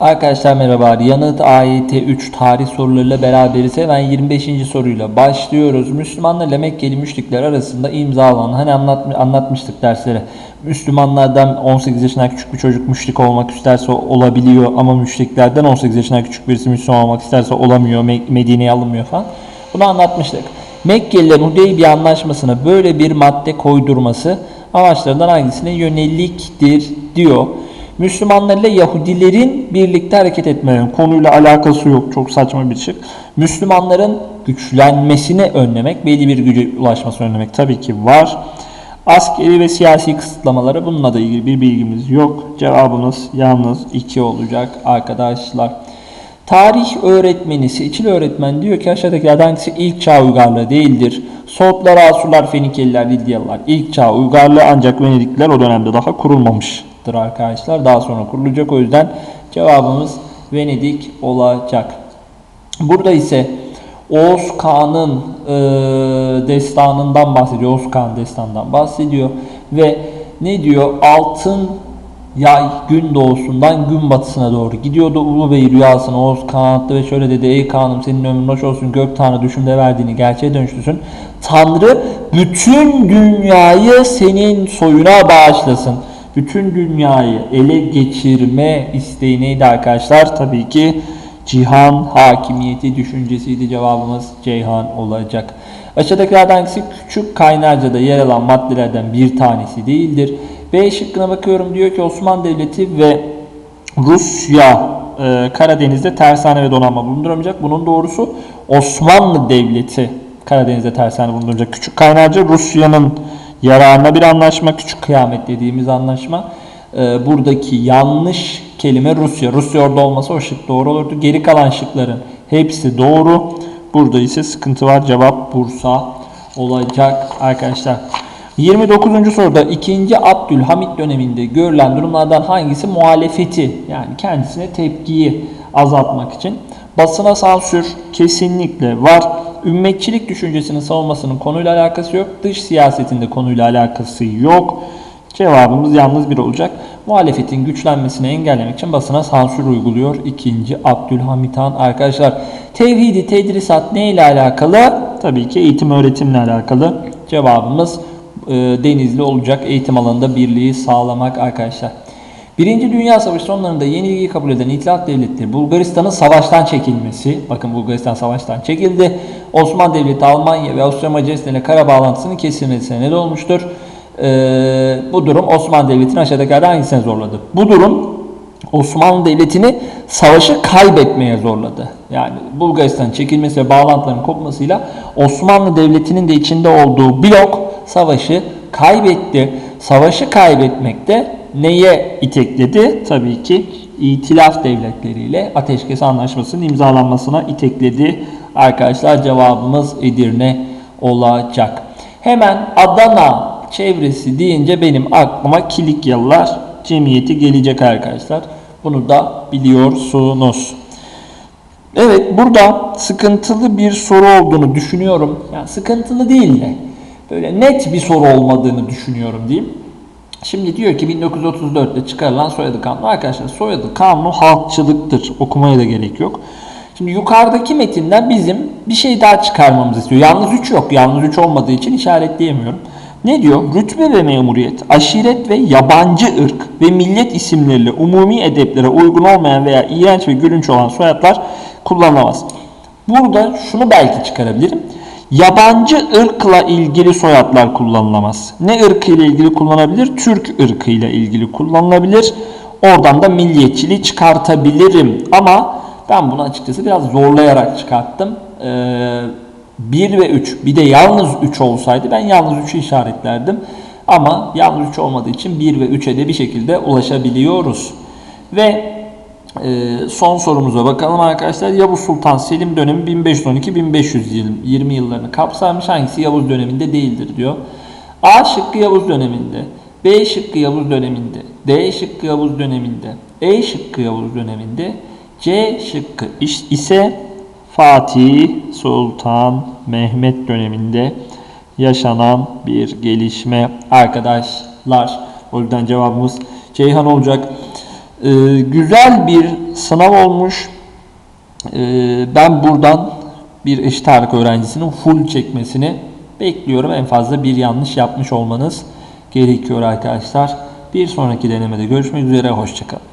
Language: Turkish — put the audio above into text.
Arkadaşlar merhaba. Yanıt AYT 3 tarih sorularıyla beraberiz. Hemen 25. soruyla başlıyoruz. Müslümanlar Mekkeli müşrikler arasında imzalanan hani anlat, anlatmıştık derslere. Müslümanlardan 18 yaşından küçük bir çocuk müşrik olmak isterse olabiliyor ama müşriklerden 18 yaşından küçük birisi Müslüman olmak isterse olamıyor. Me- Medine'ye alınmıyor falan. Bunu anlatmıştık. Mekkelilerin Hudeybiye anlaşmasına böyle bir madde koydurması amaçlarından hangisine yöneliktir diyor. Müslümanlar ile Yahudilerin birlikte hareket etmelerinin konuyla alakası yok. Çok saçma bir şey. Müslümanların güçlenmesini önlemek, belli bir güce ulaşmasını önlemek tabii ki var. Askeri ve siyasi kısıtlamaları bununla da ilgili bir bilgimiz yok. Cevabımız yalnız 2 olacak arkadaşlar. Tarih öğretmeni, seçili öğretmen diyor ki aşağıdakilerden hangisi ilk çağ uygarlığı değildir? Soğutlar, Asurlar, Fenikeliler, Lidyalılar ilk çağ uygarlığı ancak Venedikliler o dönemde daha kurulmamıştır arkadaşlar. Daha sonra kurulacak o yüzden cevabımız Venedik olacak. Burada ise Oğuz Kağan'ın e, destanından bahsediyor. Oğuz Kağan destanından bahsediyor. Ve ne diyor? Altın yay gün doğusundan gün batısına doğru gidiyordu. Ulu Bey rüyasına Oğuz Kağan attı ve şöyle dedi. Ey Kağan'ım senin ömrün hoş olsun. Gök Tanrı düşümde verdiğini gerçeğe dönüştürsün. Tanrı bütün dünyayı senin soyuna bağışlasın. Bütün dünyayı ele geçirme isteği neydi arkadaşlar? Tabii ki cihan hakimiyeti düşüncesiydi cevabımız Ceyhan olacak. Aşağıdakilerden hangisi küçük kaynarcada yer alan maddelerden bir tanesi değildir? B şıkkına bakıyorum diyor ki Osmanlı Devleti ve Rusya e, Karadeniz'de tersane ve donanma bulunduramayacak. Bunun doğrusu Osmanlı Devleti Karadeniz'de tersane bulunduracak. Küçük kaynarca Rusya'nın yararına bir anlaşma. Küçük kıyamet dediğimiz anlaşma. E, buradaki yanlış kelime Rusya. Rusya orada olmasa o şık doğru olurdu. Geri kalan şıkların hepsi doğru. Burada ise sıkıntı var. Cevap Bursa olacak arkadaşlar. 29. soruda 2. Abdülhamit döneminde görülen durumlardan hangisi muhalefeti yani kendisine tepkiyi azaltmak için basına sansür kesinlikle var. Ümmetçilik düşüncesinin savunmasının konuyla alakası yok. Dış siyasetinde konuyla alakası yok. Cevabımız yalnız bir olacak. Muhalefetin güçlenmesini engellemek için basına sansür uyguluyor 2. Abdülhamit Han. Arkadaşlar tevhidi tedrisat ne ile alakalı? Tabii ki eğitim öğretimle alakalı. Cevabımız e, Denizli olacak eğitim alanında birliği sağlamak arkadaşlar. Birinci Dünya Savaşı sonlarında yenilgiyi kabul eden İtilaf Devletleri Bulgaristan'ın savaştan çekilmesi, bakın Bulgaristan savaştan çekildi. Osmanlı Devleti Almanya ve Avusturya Macaristan ile kara bağlantısının kesilmesine neden olmuştur. Ee, bu durum Osmanlı Devleti'ni aşağıdakilerden hangisine zorladı? Bu durum Osmanlı Devleti'ni savaşı kaybetmeye zorladı. Yani Bulgaristan çekilmesi ve bağlantıların kopmasıyla Osmanlı Devleti'nin de içinde olduğu blok savaşı kaybetti. Savaşı kaybetmek de neye itekledi? Tabii ki İtilaf devletleriyle Ateşkes Anlaşması'nın imzalanmasına itekledi. Arkadaşlar cevabımız Edirne olacak. Hemen Adana çevresi deyince benim aklıma Kilikyalılar cemiyeti gelecek arkadaşlar. Bunu da biliyorsunuz. Evet burada sıkıntılı bir soru olduğunu düşünüyorum. Yani sıkıntılı değil de böyle net bir soru olmadığını düşünüyorum diyeyim. Şimdi diyor ki 1934'te çıkarılan soyadı kanunu. Arkadaşlar soyadı kanunu halkçılıktır. Okumaya da gerek yok. Şimdi yukarıdaki metinden bizim bir şey daha çıkarmamızı istiyor. Yalnız 3 yok. Yalnız 3 olmadığı için işaretleyemiyorum. Ne diyor? Rütbe ve memuriyet, aşiret ve yabancı ırk ve millet isimleriyle umumi edeplere uygun olmayan veya iğrenç ve gülünç olan soyadlar kullanılamaz. Burada şunu belki çıkarabilirim. Yabancı ırkla ilgili soyadlar kullanılamaz. Ne ırkıyla ilgili kullanabilir? Türk ırkıyla ilgili kullanılabilir. Oradan da milliyetçiliği çıkartabilirim. Ama ben bunu açıkçası biraz zorlayarak çıkarttım. Ee, 1 ve 3 bir de yalnız 3 olsaydı ben yalnız 3'ü işaretlerdim. Ama yalnız 3 olmadığı için 1 ve 3'e de bir şekilde ulaşabiliyoruz. Ve e, son sorumuza bakalım arkadaşlar. Yavuz Sultan Selim dönemi 1512-1520 yıllarını kapsarmış. Hangisi Yavuz döneminde değildir diyor. A şıkkı Yavuz döneminde. B şıkkı Yavuz döneminde. D şıkkı Yavuz döneminde. E şıkkı Yavuz döneminde. C şıkkı ise Fatih Sultan Mehmet döneminde yaşanan bir gelişme arkadaşlar. O yüzden cevabımız Ceyhan olacak. Ee, güzel bir sınav olmuş. Ee, ben buradan bir eşit ağırlık öğrencisinin full çekmesini bekliyorum. En fazla bir yanlış yapmış olmanız gerekiyor arkadaşlar. Bir sonraki denemede görüşmek üzere. Hoşçakalın.